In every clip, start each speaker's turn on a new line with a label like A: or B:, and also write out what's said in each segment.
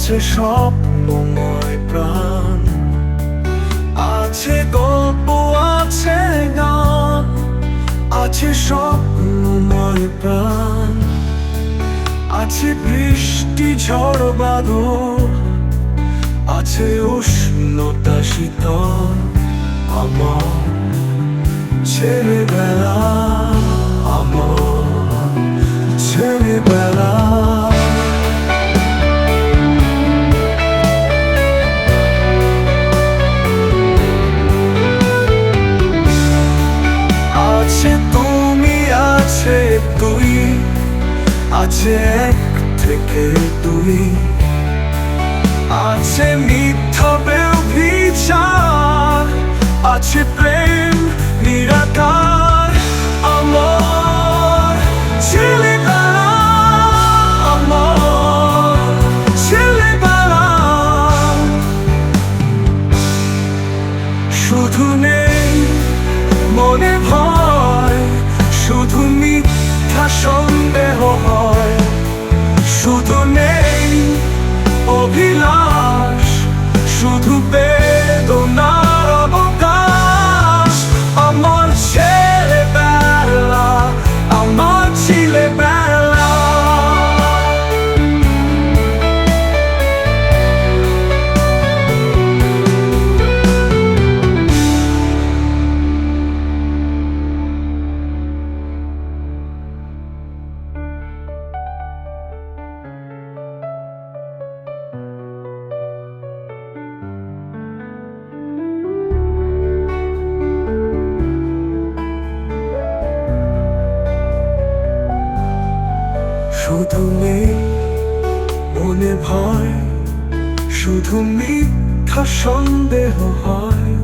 A: আছে স্বপ্নময় প্রাণ। আছে গল্প, আছে গান, আছে স্বপ্নময় প্রাণ। আছে বৃষ্টি, ঝড়, বাদল, আছে উষ্ণতা, শীতল, আমার ছেলেবেলা। তুই আছে এক থেকে তুই। আছে মিথ্যা বিচার আছে প্রেম সন্দেহ হয়। শুধু নেই অভিলাষ শুধু নেই মনে ভয় শুধু মিথ্যা সন্দেহ হয়।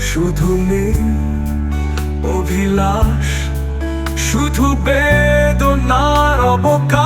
A: শুধু নেই অভিলাষ শুধু বেদনার অবকাশ।